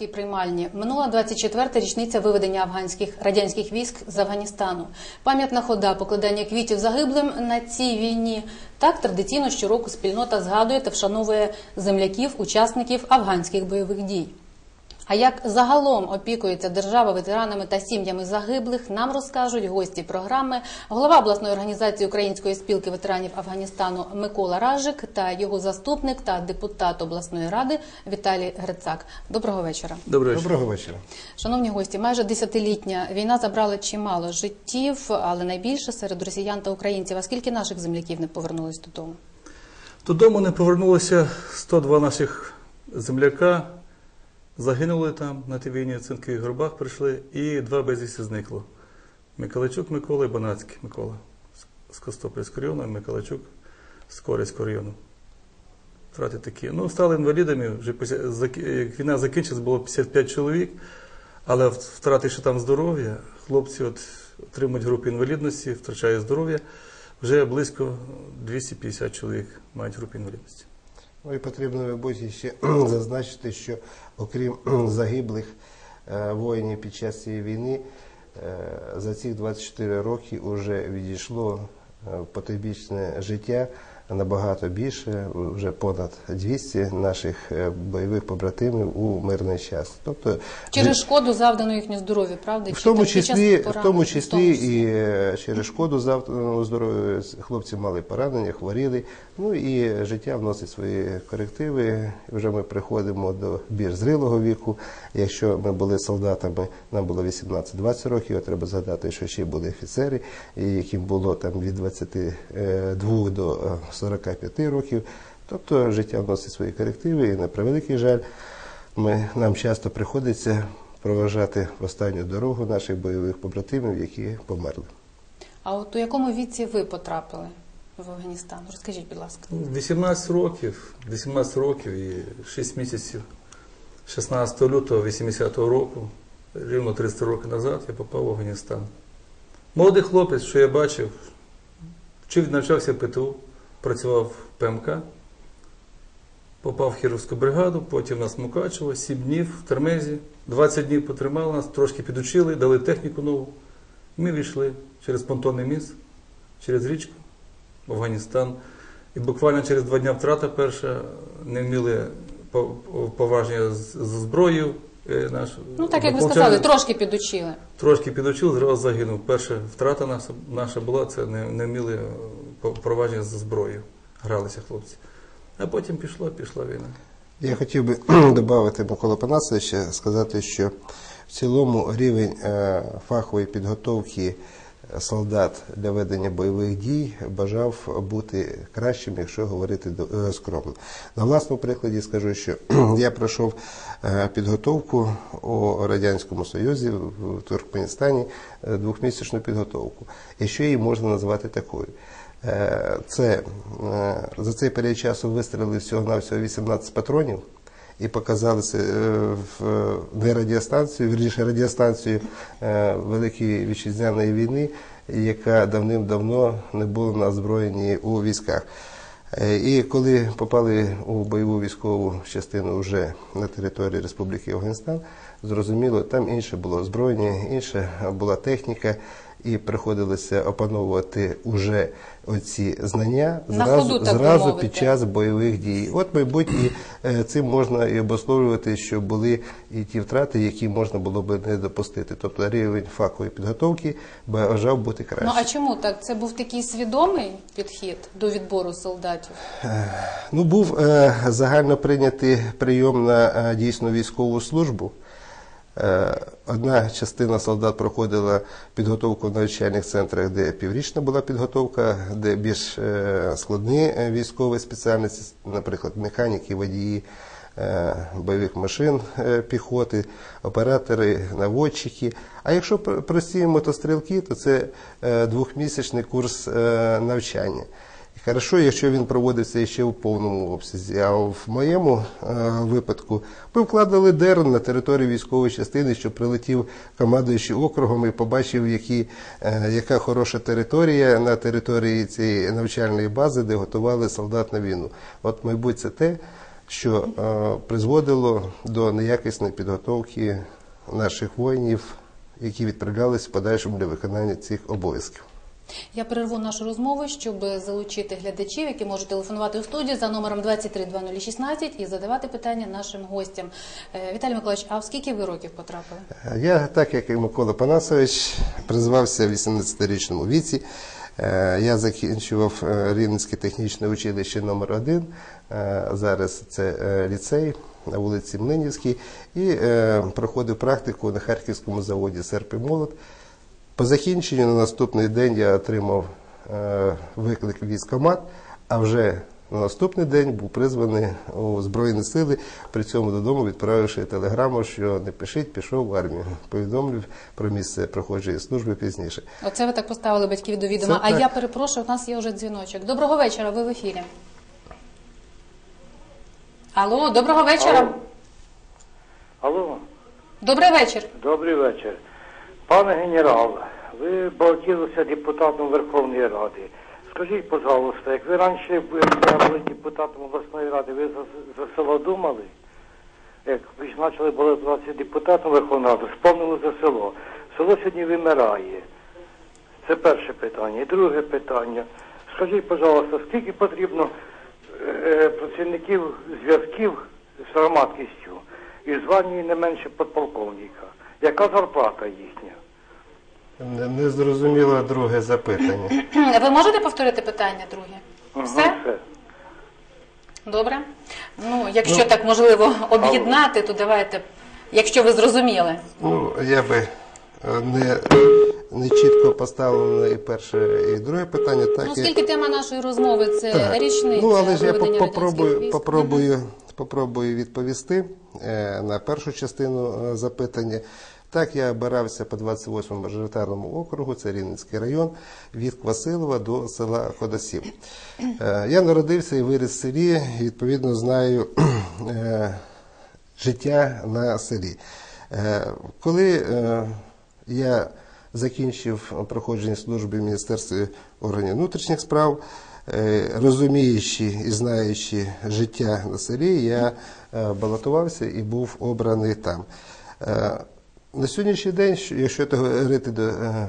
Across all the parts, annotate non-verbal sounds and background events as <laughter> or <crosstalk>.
вас приймальні. Минула 24-та річниця виведення афганських радянських військ з Афганістану. Пам'ятна хода, покладання квітів загиблим на цій війні. Так традиційно щороку спільнота згадує та вшановує земляків, учасників афганських бойових дій. А як загалом опікується держава ветеранами та сім'ями загиблих, нам розкажуть гості програми, голова обласної організації Української спілки ветеранів Афганістану Микола Ражик та його заступник та депутат обласної ради Віталій Грицак. Доброго вечора. Вечір. Доброго вечора. Шановні гості, майже десятилітня війна забрала чимало життів, але найбільше серед росіян та українців. А скільки наших земляків не повернулись додому? Додому не повернулося 102 наших земляка. Загинули там на тій війні, в горбах прийшли, і два безвісті зникло. Миколайчук Микола і Банацький Микола з Костопільського району, і Миколайчук з Корейського району. Втрати такі. Ну, стали інвалідами, вже після, як війна закінчилась, було 55 чоловік, але втративши там здоров'я, хлопці от отримують групу інвалідності, втрачають здоров'я, вже близько 250 чоловік мають групу інвалідності. Ну і потрібно, мабуть, ще <clears throat> зазначити, що окрім <clears throat> загиблих е, воїнів під час цієї війни, е, за ці 24 роки вже відійшло потебічне потойбічне життя набагато більше, вже понад 200 наших е, бойових побратимів у мирний час. Тобто Через шкоду завдану їхню здоров'ю, правда? В тому числі, в тому числі і е, через шкоду завданого здоров'я хлопці мали поранення, хворіли. Ну і життя вносить свої корективи. Вже ми приходимо до більш зрілого віку. Якщо ми були солдатами, нам було 18-20 років. а Треба згадати, що ще були офіцери, яким було там від 22 до е, 45 років. Тобто життя вносить свої корективи, і на превеликий жаль, ми, нам часто приходиться проважати в останню дорогу наших бойових побратимів, які померли. А от у якому віці ви потрапили в Афганістан? Розкажіть, будь ласка. Ну, 18 років, 18 років і 6 місяців 16 лютого 80-го року, рівно 30 років назад, я попав в Афганістан. Молодий хлопець, що я бачив, вчив, навчався в ПТУ, працював в ПМК, попав в Хіровську бригаду, потім нас Мукачево, 7 днів в Термезі, 20 днів потримали нас, трошки підучили, дали техніку нову. Ми війшли через понтонний міст, через річку в Афганістан. І буквально через два дні втрата перша не вміли по- поваження з зброєю. е, Наш, Ну так як ви сказали, трошки підучили. Трошки підучив, зразу загинув. Перша втрата наша, наша була, це не, не вміли провадження з зброєю. Гралися хлопці. А потім пішла, пішла війна. Я хотів би <clears throat> додати Микола Панасовича, сказати, що в цілому рівень е, фахової підготовки солдат для ведення бойових дій бажав бути кращим, якщо говорити е, скромно. На власному прикладі скажу, що <clears throat> я пройшов е, підготовку у Радянському Союзі в Туркменістані двохмісячну підготовку. І що її можна назвати такою? Е, Це е, за цей період часу вистрілили всього на всього 18 патронів і показали е, не радіостанцію, вірніше радіостанцію Великої вітчизняної війни, яка давним-давно не була на озброєнні у військах. І коли попали у бойову військову частину вже на території Республіки Афганістан, зрозуміло, там інше було озброєння, інша була техніка, і приходилося опановувати уже оці знання На зразу, зразу під час бойових дій. От, мабуть, і е, цим можна і обусловлювати, що були і ті втрати, які можна було би не допустити. Тобто рівень фахової підготовки бажав бути Ну а чому так? Це був такий свідомий підхід до відбору солдатів? Ну, був е, загально прийнятий прийом на е, дійсну військову службу. Е, одна частина солдат проходила підготовку в навчальних центрах, де піврічна була підготовка, де більш е, складні е, військові спеціальності, наприклад, механіки, водії бойових машин піхоти, оператори, наводчики. А якщо прості мотострілки, то це двохмісячний курс навчання. Хорошо, якщо він проводився ще в повному обсязі. А в моєму е, випадку ми вкладали дерн на території військової частини, що прилетів командуючий округом і побачив, які, е, яка хороша територія на території цієї навчальної бази, де готували солдат на війну. От, мабуть, це те, що е, призводило до неякісної підготовки наших воїнів, які відправлялися в подальшому для виконання цих обов'язків. Я перерву нашу розмову, щоб залучити глядачів, які можуть телефонувати у студію за номером 232016 і задавати питання нашим гостям. Е, Віталій Миколаївич, а в скільки ви років потрапили? Я, так як і Микола Панасович, призвався в 18-річному віці. Е, Я закінчував е, Рівненське технічне училище номер 1 Зараз це е, ліцей на вулиці Млинівській. І е, проходив практику на Харківському заводі «Серп і молот». По закінченню на наступний день я отримав е, виклик в військкомат, а вже на наступний день був призваний у Збройні сили, при цьому додому відправивши телеграму, що не пишіть, пішов в армію. Повідомлю про місце проходження служби пізніше. Оце ви так поставили батьків до відома. Це А так. я перепрошую, у нас є вже дзвіночок. Доброго вечора, ви в ефірі. Алло, доброго вечора. Алло, Добрий вечір. добрий вечір. Пане генерал, ви балотувалися депутатом Верховної Ради. Скажіть, пожалуйста, як ви раніше були депутатом обласної ради, ви за, за село думали? Як ви ж почали балотуватися депутатом Верховної Ради, спомнили за село. Село сьогодні вимирає. Це перше питання. І друге питання. Скажіть, пожалуйста, скільки потрібно е, працівників зв'язків з громадськістю і звання не менше подполковника? Яка зарплата їхня? Не, не зрозуміло друге запитання. <clears throat> Ви можете повторити питання друге? Все? все. Добре. Ну, якщо так можливо об'єднати, то давайте, якщо ви зрозуміли. Ну, я би е, не, не чітко поставив і перше, і друге питання. Так, Ну, я- оскільки тема нашої розмови це Так. річниця Ну, але ж я попробую, попробую, попробую відповісти е, на першу частину е, запитання. Так, я обирався по 28-му мажоритарному округу, це Рівненський район, від Квасилова до села Ходосів. Е, Я народився і виріс в селі, відповідно, знаю <clears throat> е, життя на селі. Е, Коли я закінчив проходження служби в Міністерстві органів внутрішніх справ, розуміючи і знаючи життя на селі, я балотувався і був обраний там. На сьогоднішній день, якщо говорити до е,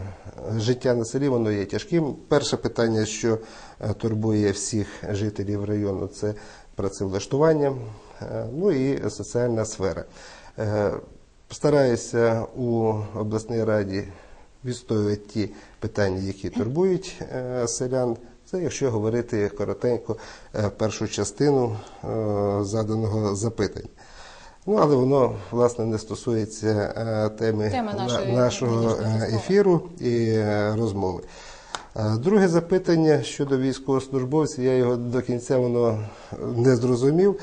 життя на селі, воно є тяжким. Перше питання, що е, турбує всіх жителів району, це працевлаштування, е, ну і соціальна сфера. Стараюся у обласній раді відстоювати ті питання, які турбують селян. Це якщо говорити коротенько першу частину заданого запитання. Ну, але воно власне не стосується е, теми, Теми нашої нашого е, ефіру і е, розмови. Друге запитання щодо військовослужбовців, я його до кінця воно не зрозумів.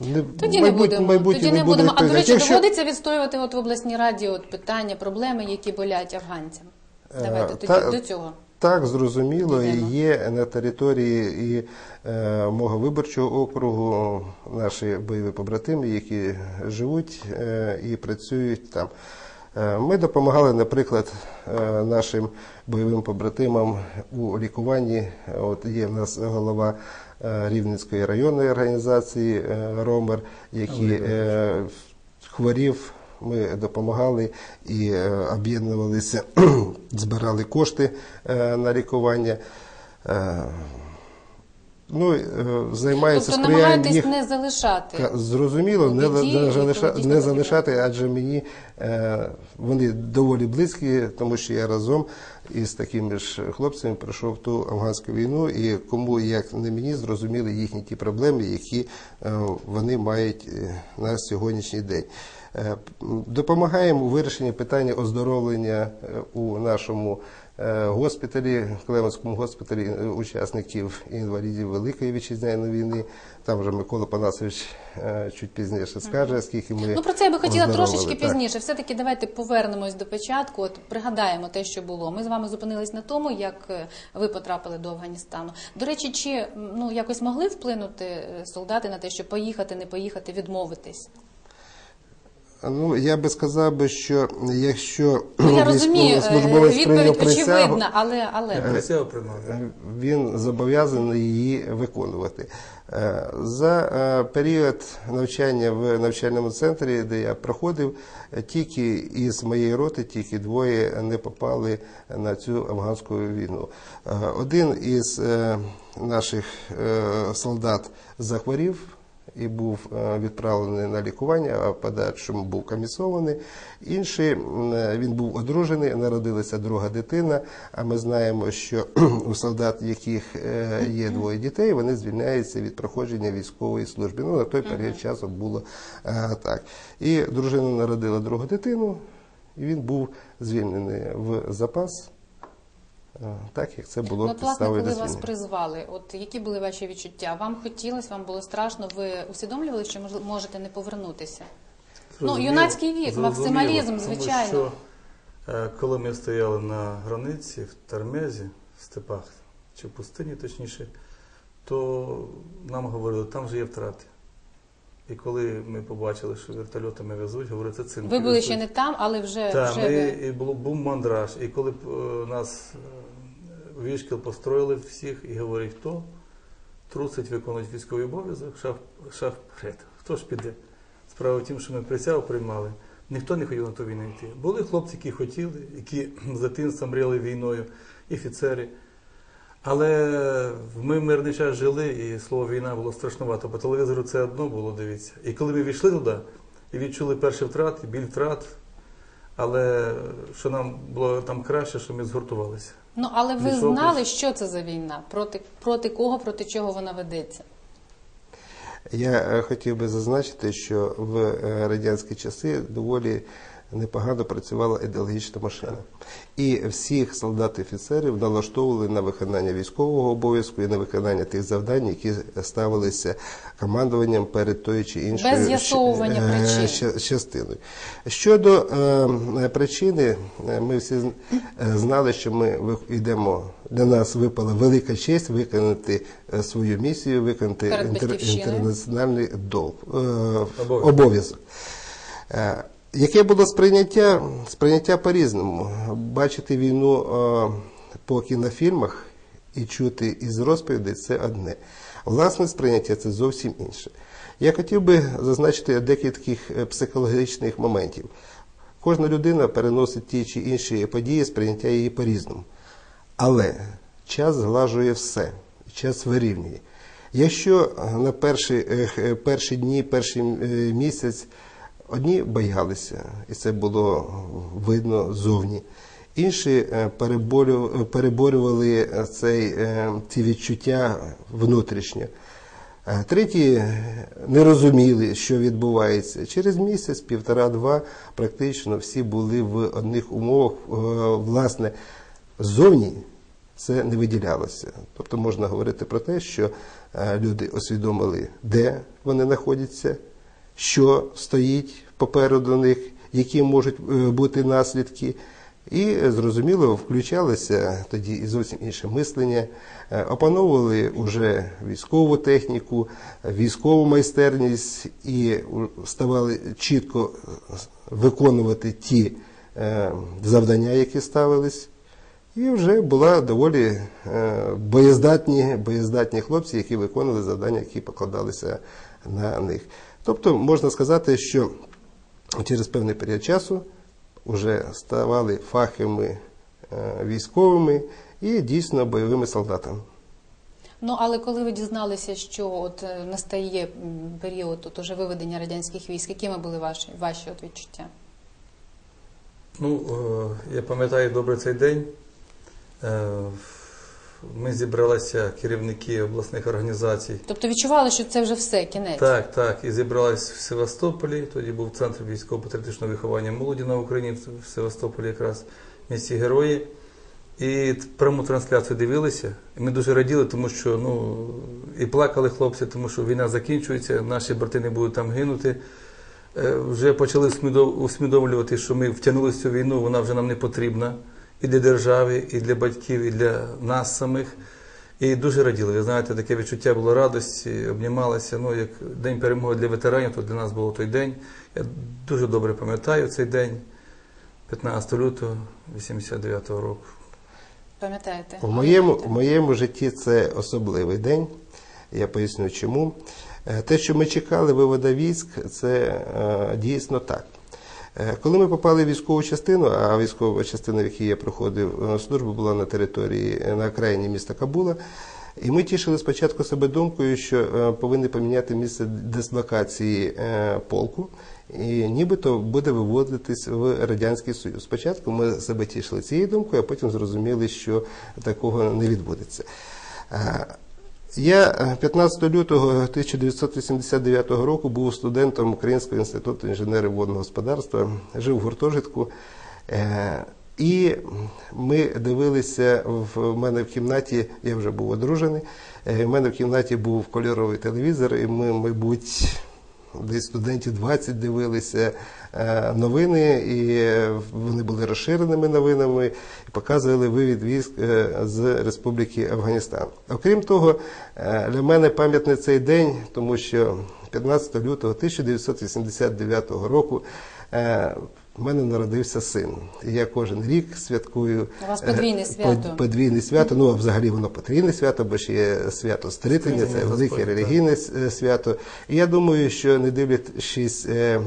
Не- Тоді не будемо. майбутнє Тоді не буду будемо. А до речі, Якщо- доводиться відстоювати от в обласній раді от питання, проблеми, які болять афганцям. Давайте тоді та- до цього. Так, зрозуміло, і є на території і е, мого виборчого округу наші бойові побратими, які живуть е, і працюють там. Е, Ми допомагали, наприклад, е, нашим бойовим побратимам у лікуванні. От є в нас голова е, Рівненської районної організації е, Ромер, який е, хворів. Ми допомагали і е, об'єднувалися, <clears throat> збирали кошти е, на лікування. Е, ну, займається Тобто намагаєтесь їх. не залишати. Зрозуміло, не, не, залиша- не залишати, адже мені е, вони доволі близькі, тому що я разом із такими ж хлопцями пройшов ту афганську війну, і кому як не мені зрозуміли їхні ті проблеми, які е, вони мають е, на сьогоднішній день. Е, Допомагаємо у вирішенні питання оздоровлення у нашому госпіталі, Клеменському госпіталі е, учасників і інвалідів Великої вітчизняної війни. Там вже Микола Панасович е, чуть пізніше скаже, скільки ми Ну про це я би хотіла трошечки Так. пізніше. Все таки давайте повернемось до початку. От пригадаємо те, що було. Ми з вами зупинились на тому, як е, ви потрапили до Афганістану. До речі, чи ну якось могли вплинути е, солдати на те, що поїхати, не поїхати, відмовитись? Ну, я би сказав би, що якщо Ну, я <clears throat> розумію, е, військовослужбовець відповідь присягу, очевидна, але, але. Присягу приймав. він зобов'язаний її виконувати. Е, За е, період навчання в навчальному центрі, де я проходив, е, тільки із моєї роти, тільки двоє не попали на цю афганську війну. Е, Один із е, наших е, солдат захворів і був е, відправлений на лікування, а в подальшому був комісований. Інший е, він був одружений, народилася друга дитина. А ми знаємо, що <clears throat> у солдат, яких е, є двоє дітей, вони звільняються від проходження військової служби. Ну на той період часу було так. І дружина народила другу дитину, і він був звільнений в запас. Е, Так як це було Ну, от, власне, коли вас призвали, от які були ваші відчуття? Вам хотілося, вам було страшно, ви усвідомлювали, що можете не повернутися? Ну, юнацький вік, зрозуміло, максималізм, тому звичайно. що, е, коли ми стояли на границі в Термезі, в степах, чи в пустині точніше, то нам говорили, там же є втрати. І коли ми побачили, що вертольотами везуть, говорили, це цинки Ви були везуть. ще не там, але вже, Так, вже ми, ви... і було, був мандраж. І коли б, е, нас вішкіл построїли всіх і говорить, хто трусить виконують військовий обов'язок, шах, шах вперед. Хто ж піде? Справа в тім, що ми присягу приймали. Ніхто не хотів на ту війну йти. Були хлопці, які хотіли, які з дитинства мріяли війною, офіцери. Але ми мирний час жили, і слово війна було страшнувато. По телевізору це одно було, дивіться. І коли ми війшли туди і відчули перші втрати, біль втрат, але що нам було там краще, що ми згуртувалися. Ну, але ви знали, що це за війна? Проти, проти кого, проти чого вона ведеться? Я е, хотів би зазначити, що в е, радянські часи доволі непогано працювала ідеологічна машина. І всіх солдат і офіцерів налаштовували на виконання військового обов'язку і на виконання тих завдань, які ставилися командуванням перед тою чи іншою Без з'ясовування е, причин. частиною. Щодо е, причини, е, ми всі е, знали, що ми йдемо. Для нас випала велика честь виконати свою місію, виконати інтер- інтернаціональний долг, е, Обов'язок. обов'язок. Яке було сприйняття? Сприйняття по-різному. Бачити війну е, по кінофільмах і чути із розповідей це одне. Власне сприйняття це зовсім інше. Я хотів би зазначити декілька е, психологічних моментів. Кожна людина переносить ті чи інші події, сприйняття її по-різному. Але час зглажує все, час вирівнює. Якщо на перші, е, перші дні, перший місяць одні боялися, і це було видно зовні. Інші е, переборювали е, цей, е, ці відчуття внутрішньо. Треті не розуміли, що відбувається. Через місяць, півтора-два, практично всі були в одних умовах. Власне, ззовні це не виділялося. Тобто можна говорити про те, що люди усвідомили, де вони знаходяться, що стоїть попереду них, які можуть е, бути наслідки. І зрозуміло, включалося тоді і зовсім інше мислення, Е, опановували вже військову техніку, військову майстерність і ставали чітко е, виконувати ті завдання, які ставились. І вже була доволі боєздатні, боєздатні хлопці, які виконували завдання, які покладалися на них. Тобто можна сказати, що через певний період часу вже ставали фаховими е, військовими і дійсно бойовими солдатами. Ну, але коли ви дізналися, що от е, настає період от, уже виведення радянських військ, якими були ваші, ваші от відчуття? Ну, е, я пам'ятаю добре цей день. Ми зібралися керівники обласних організацій. Тобто відчували, що це вже все, кінець? Так, так. І зібрались в Севастополі. Тоді був центр військово-патріотичного виховання молоді на Україні в Севастополі, якраз місті Герої. І пряму трансляцію дивилися. І ми дуже раділи, тому що ну і плакали хлопці, тому що війна закінчується, наші брати не будуть там гинути. Е, Вже почали усмідов- усвідомлювати, що ми втягнулися в цю війну, вона вже нам не потрібна і для держави, і для батьків, і для нас самих. І дуже раділи. Ви знаєте, таке відчуття було радості, обнімалися. Ну, як День перемоги для ветеранів, то для нас було той день. Я дуже добре пам'ятаю цей день, 15 лютого 89 року. Пам'ятаєте? У моєму, у моєму житті це особливий день. Я поясню чому. Е, Те, що ми чекали вивода військ, це е, дійсно так. Е, Коли ми попали в військову частину, а військова частина, в якій я проходив е, службу, була на території е, на окраїні міста Кабула. І ми тішили спочатку себе думкою, що повинні поміняти місце дислокації полку, і нібито буде виводитись в Радянський Союз. Спочатку ми себе тішили цією думкою, а потім зрозуміли, що такого не відбудеться. Е, Я е, 15 лютого 1989 року був студентом Українського інституту інженерів водного господарства, жив в гуртожитку. Е, І ми дивилися в мене в кімнаті, я вже був одружений. е, В мене в кімнаті був кольоровий телевізор, і ми, мабуть, десь студентів 20 дивилися е, новини, і вони були розширеними новинами і показували вивід військ е, з Республіки Афганістан. Окрім того, е, для мене пам'ятний цей день, тому що 15 лютого 1989 року е, в мене народився син. І я кожен рік святкую У вас е, подвійне под- свято. подвійне свято. Ну, а взагалі воно потрійне свято, бо ще є свято Стритення, це велике Господь, релігійне с- свято. І я думаю, що не дивлячись е,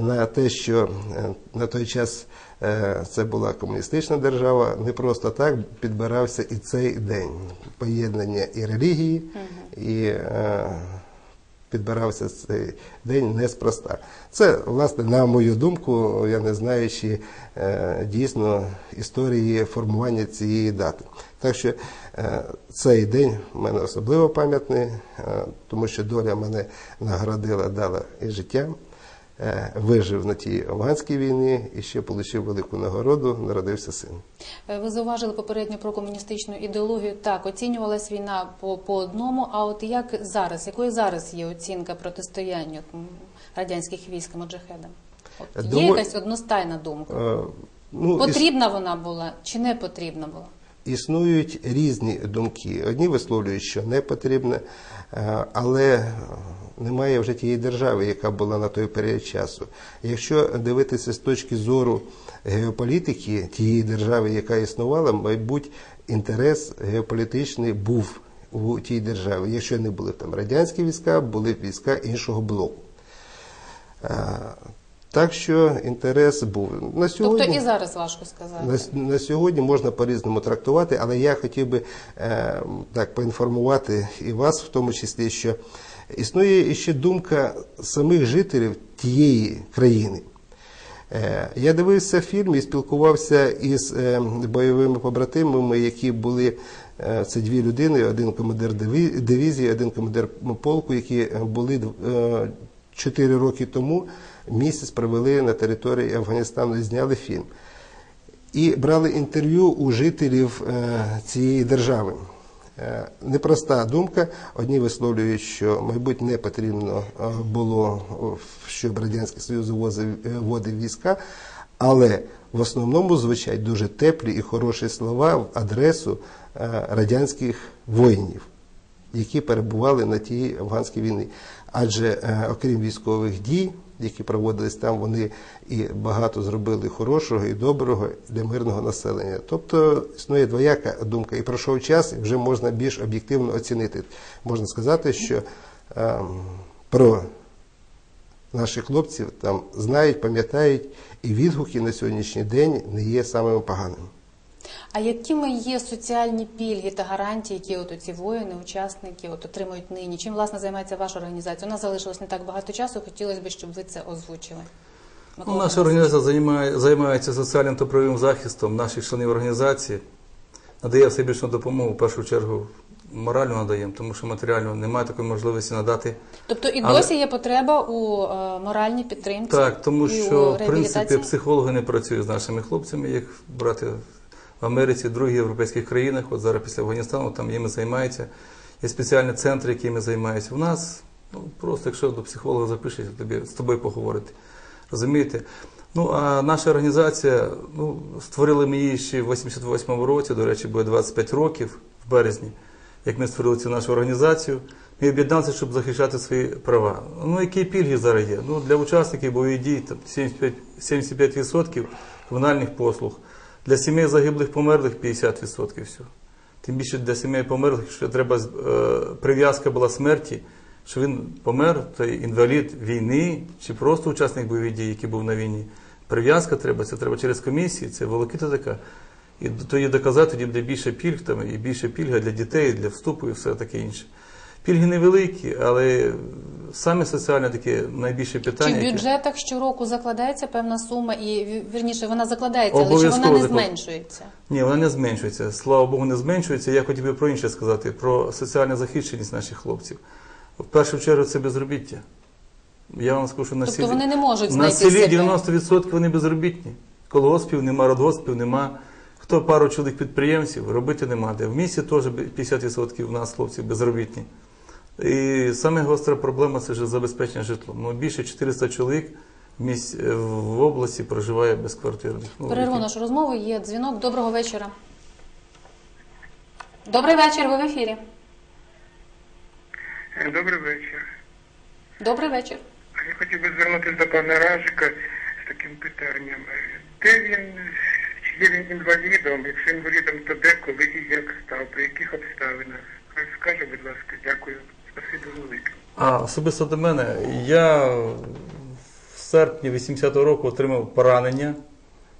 на те, що е, на той час е, це була комуністична держава, не просто так підбирався і цей день поєднання і релігії, і е, підбирався цей день неспроста. Це, власне, на мою думку, я не знаю, чи е, дійсно історії формування цієї дати. Так що е, цей день в мене особливо пам'ятний, е, тому що доля мене наградила, дала і життя. Е, Вижив на тій афганській війні і ще отримав велику нагороду, народився син. Е, Ви зауважили попередньо про комуністичну ідеологію. Так, оцінювалась війна по, по одному. А от як зараз, якою зараз є оцінка протистояння радянських військ моджахедам? От є якась одностайна думка? Е, Ну, Потрібна вона була чи не потрібна була? Існують різні думки. Одні висловлюють, що не потрібно, е, але немає вже тієї держави, яка була на той період часу. Якщо дивитися з точки зору геополітики тієї держави, яка існувала, мабуть, інтерес геополітичний був у тій державі. Якщо не були там радянські війська, були б війська іншого блоку. Е, Так що інтерес був на сьогодні. Тобто і зараз важко сказати. На, на сьогодні можна по-різному трактувати, але я хотів би е, так поінформувати і вас, в тому числі, що існує ще думка самих жителів тієї країни. Е, я дивився фільм і спілкувався із е, бойовими побратимами, які були е, це дві людини: один командир дивізії, один командир полку, які були чотири роки тому місяць провели на території Афганістану і зняли фільм. І брали інтерв'ю у жителів е, цієї держави. Е, непроста думка. Одні висловлюють, що, мабуть, не потрібно е, було, щоб Радянський Союз вводив війська, але в основному звучать дуже теплі і хороші слова в адресу радянських воїнів які перебували на тій афганській війні. Адже е, окрім військових дій, які проводились там, вони і багато зробили хорошого і доброго для мирного населення. Тобто існує двояка думка, і пройшов час, і вже можна більш об'єктивно оцінити. Можна сказати, що е, про наших хлопців там знають, пам'ятають, і відгуки на сьогоднішній день не є самими поганими. А якими є соціальні пільги та гарантії, які от ці воїни, учасники от отримують нині? Чим власне займається ваша організація? У нас залишилось не так багато часу. Хотілося б, щоб ви це озвучили. Ну, наша організація займає, займається соціальним та правовим захистом наших членів організації, надає всебічну допомогу, в першу чергу морально надаємо, тому що матеріально немає такої можливості надати. Тобто і Але- досі є потреба у е, моральній підтримці? Так, тому що в принципі психологи не працюють з нашими хлопцями, як брати в Америці, других європейських країнах. От зараз після Афганістану там їми займаються. Є спеціальні центри, якими займаються. У нас ну, просто якщо до психолога запишеш, тобі з тобою поговорити. Розумієте? Ну а наша організація, ну, створили ми її ще в 88-му році, до речі, буде 25 років в березні, як ми створили цю нашу організацію. Ми об'єдналися, щоб захищати свої права. Ну, які пільги зараз є? Ну, для учасників бойових дій там 75%, 75% комунальних послуг. Для сімей загиблих померлих 50% всього. Тим більше для сімей померлих, що треба е, прив'язка була смерті, що він помер, той інвалід війни чи просто учасник бойових дій, який був на війні. Прив'язка треба, це треба через комісії, це волокита така. І то є доказати, тоді буде більше пільг там, і більше пільга для дітей, для вступу і все таке інше. Пільги невеликі, але саме соціальне таке найбільше питання. Чи в бюджетах щороку закладається певна сума, і вірніше вона закладається, але чи вона не заклад- зменшується? Ні, вона не зменшується. Слава Богу, не зменшується. Я хотів би про інше сказати, про соціальну захищеність наших хлопців. В першу чергу це безробіття. Я вам скажу, що на Тобто селі, вони не можуть на селі 90% вони безробітні. Колгоспів нема, родгоспів нема. Хто пару чоловік підприємців, робити нема де. В місті теж 50% у нас хлопців безробітні. І саме гостра проблема це ж забезпечення житлом. Ну, більше 400 чоловік в, в області проживає безквартирних. Ну, Перерву нашу розмову. Є дзвінок. Доброго вечора. Добрий вечір, ви в ефірі. Е, Добрий вечір. Добрий вечір. Я хотів би звернутися до пана Ражика з таким питанням. Е, Де він, чи є він інвалідом? Якщо інвалідом, то де, коли і як став, при яких обставинах? Скаже, будь ласка, дякую. А особисто до мене, я в серпні 80-го року отримав поранення,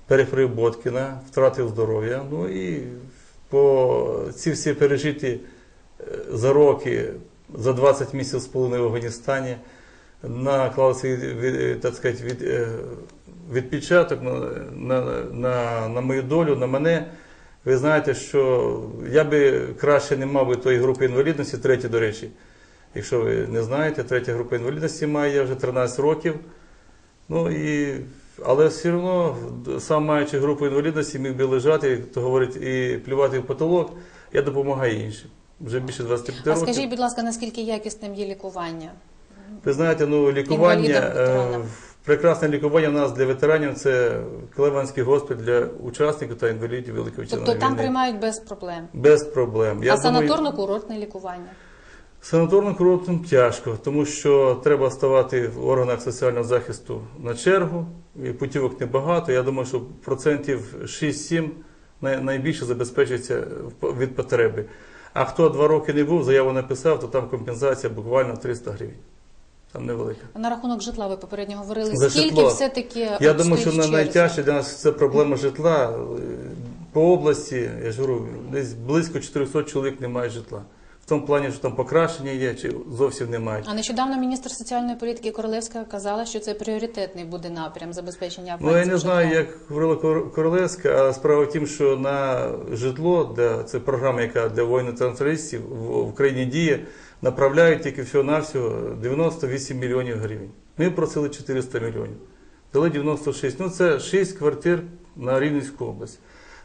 перехворів Боткіна, втратив здоров'я. Ну і по ці всі пережиті е, за роки, за 20 місяців з половиною в Афганістані, наклався від, від, від, е, відпечаток на, на, на мою долю, на мене. Ви знаєте, що я би краще не мав би тої групи інвалідності, третій, до речі. Якщо ви не знаєте, третя група інвалідності має я вже 13 років. Ну і, але все одно, сам маючи групу інвалідності, міг би лежати, то говорить, і плювати в потолок, я допомагаю іншим. Вже більше 25 А років. скажіть, будь ласка, наскільки якісним є лікування? Ви знаєте, ну лікування, е, прекрасне лікування у нас для ветеранів це Клеванський госпіталь для учасників та інвалідів Великої Тобто там приймають без проблем. Без проблем. а Я санаторно-курортне лікування? Санаторним курортом тяжко, тому що треба ставати в органах соціального захисту на чергу, і путівок небагато. Я думаю, що процентів 6-7 найбільше забезпечується від потреби. А хто два роки не був, заяву написав, то там компенсація буквально 300 гривень. Там невелика. На рахунок житла ви попередньо говорили. За Скільки житло. все-таки Я думаю, що на- найтяжче для нас це проблема житла. По області, я ж говорю, десь близько 400 чоловік не мають житла. В тому плані, що там покращення є, чи зовсім не мають. А нещодавно міністр соціальної політики Королевська казала, що це пріоритетний буде напрям забезпечення Ну, я не знаю, житлом. як говорила Королевська, а справа в тім, що на житло, де це програма, яка для воїнів-трансферистів в, в країні діє, направляють тільки всього-навсього 98 мільйонів гривень. Ми просили 400 мільйонів. Дали 96. Ну, це 6 квартир на Рівненську область.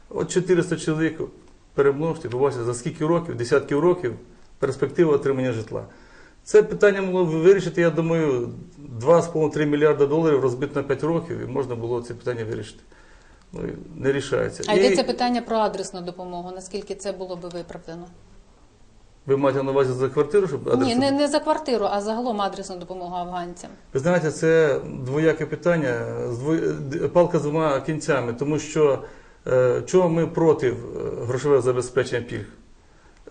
От 400 чоловік перемножте, побачите, за скільки років, десятків років, перспектива отримання житла. Це питання могло б вирішити, я думаю, 2,5-3 мільярда доларів розбити на 5 років, і можна було це питання вирішити. Ну, не рішається. А І йдеться питання про адресну допомогу. Наскільки це було би виправдано? ви маєте на увазі за квартиру, щоб Ні, не, не за квартиру, а загалом адресну допомогу афганцям. Ви знаєте, це двояке питання, палка з двома кінцями, тому що е, чого ми проти е, грошового забезпечення пільг?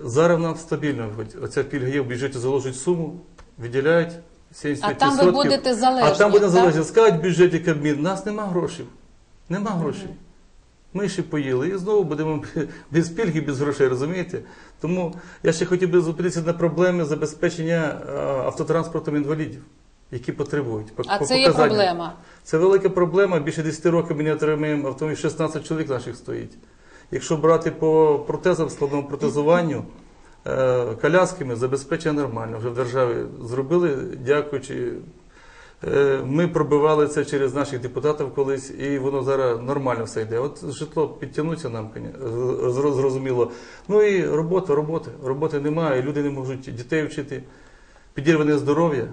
Зараз нам стабільно. Оця пільга є в бюджеті, заложують суму, виділяють 75%. А там ви будете залежні, А там буде залежні. Скажуть в бюджеті Кабмін, у нас нема грошей. Нема грошей. Ми ще поїли і знову будемо <laughs> без пільги, без грошей, розумієте? Тому я ще хотів би зупинитися на проблеми забезпечення е, автотранспортом інвалідів, які потребують. По- А по це є проблема. Це велика проблема. Більше 10 років ми не отримуємо автомобіль, 16 чоловік наших стоїть. Якщо брати по протезам, складному протезуванню, е, колясками забезпечення нормально. Вже в державі зробили, дякуючи. Е, Ми пробивали це через наших депутатів колись, і воно зараз нормально все йде. От житло підтягнуться нам, зрозуміло. Ну і робота, роботи. Роботи немає, люди не можуть дітей вчити, підірване здоров'я.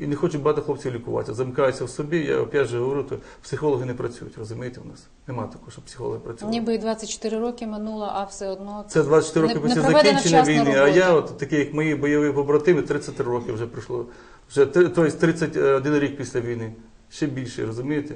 І не хочуть багато хлопців лікувати. Замикаються в собі. Я опять же говорю, то психологи не працюють, розумієте, у нас. Нема такого, щоб психологи працювали. Ніби і 24 роки минуло, а все одно Це 24 роки Не- після не закінчення війни, а я, от такі як мої бойові побратими, 33 роки вже пройшло. Вже тобто 31 рік після війни. Ще більше, розумієте?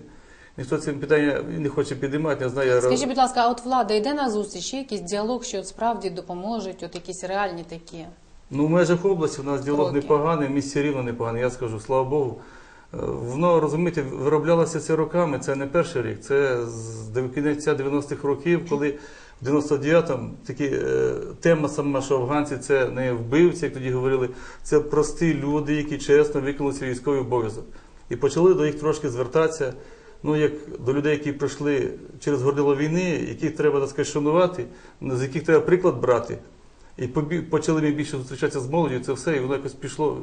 Ніхто це питання не хоче підіймати, я знаю. Я Скажіть, будь ласка, а от влада йде на зустріч, є якийсь діалог, що от справді допоможуть, от якісь реальні такі. Ну, в межах області у нас діалог Кроки. непоганий, в місті рівно непоганий, я скажу, слава Богу. Е, Воно, розумієте, вироблялося це роками, це не перший рік, це з дев- кінця 90-х років, коли в 99-му такі, е, тема сама, що афганці це не вбивці, як тоді говорили, це прості люди, які чесно виконали свій військовий обов'язок. І почали до їх трошки звертатися, ну, як до людей, які пройшли через горнило війни, яких треба так сказати, шанувати, з яких треба приклад брати. І почали ми більше зустрічатися з молоддю, це все, і воно якось пішло,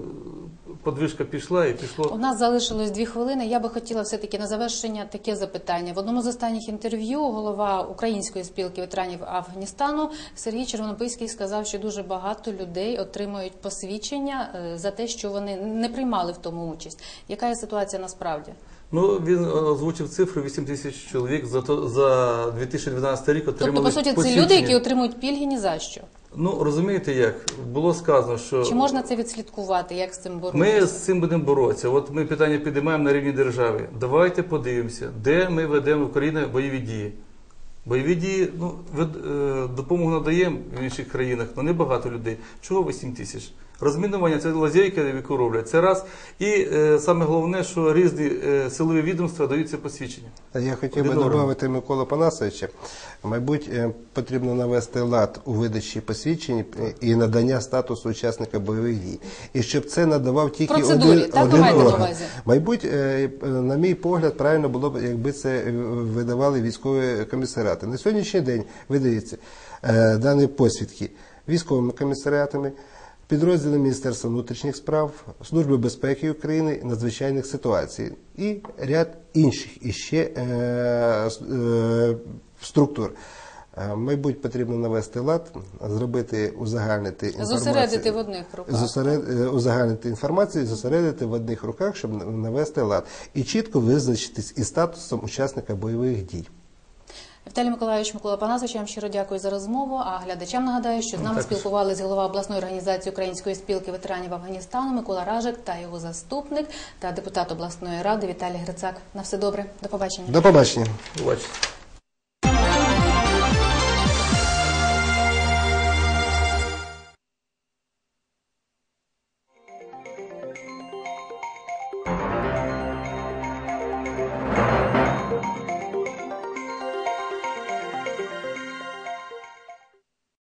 подвижка пішла і пішло. У нас залишилось дві хвилини. Я би хотіла все-таки на завершення таке запитання. В одному з останніх інтерв'ю голова Української спілки ветеранів Афганістану Сергій Червонопийський сказав, що дуже багато людей отримують посвідчення е, за те, що вони не приймали в тому участь. Яка є ситуація насправді? Ну, він е, озвучив цифру 8 тисяч чоловік за, то, за 2012 рік отримали Тобто, по суті, це люди, які отримують пільги ні за що. Ну, розумієте як? Було сказано, що Чи можна це відслідкувати? Як з цим ми з цим будемо боротися. От ми питання підіймаємо на рівні держави. Давайте подивимося, де ми ведемо в Україні бойові дії. Бойові дії, ну, е, допомогу надаємо в інших країнах, але не багато людей. Чого 8 тисяч? Розмінування це лазейка, яку роблять. Це раз. І е, саме головне, що різні е, силові відомства дають це посвідчення. Я хотів би орган. додати Микола Панасовича. Мабуть, е, потрібно навести лад у видачі посвідчень е, і надання статусу учасника бойових дій. І щоб це надавав тільки Процедурі, один, так, один маєте на орган. увазі? Мабуть, е, на мій погляд, правильно було б, якби це видавали військові комісаріати. На сьогоднішній день видається е, дані посвідки військовими комісаріатами, підрозділи Міністерства внутрішніх справ, Служби безпеки України, надзвичайних ситуацій і ряд інших іще е, е, структур. Е, Мабуть, потрібно навести лад, зробити узагальнити інформацію. Зосередити в одних руках. Зосеред... е, узагальнити інформацію, зосередити в одних руках, щоб навести лад. І чітко визначитись із статусом учасника бойових дій. Віталій Миколаївич Микола Панасович, я вам щиро дякую за розмову. А глядачам нагадаю, що з нами Так. спілкувалися голова обласної організації Української спілки ветеранів Афганістану Микола Ражик та його заступник та депутат обласної ради Віталій Грицак. На все добре, до побачення. До побачення.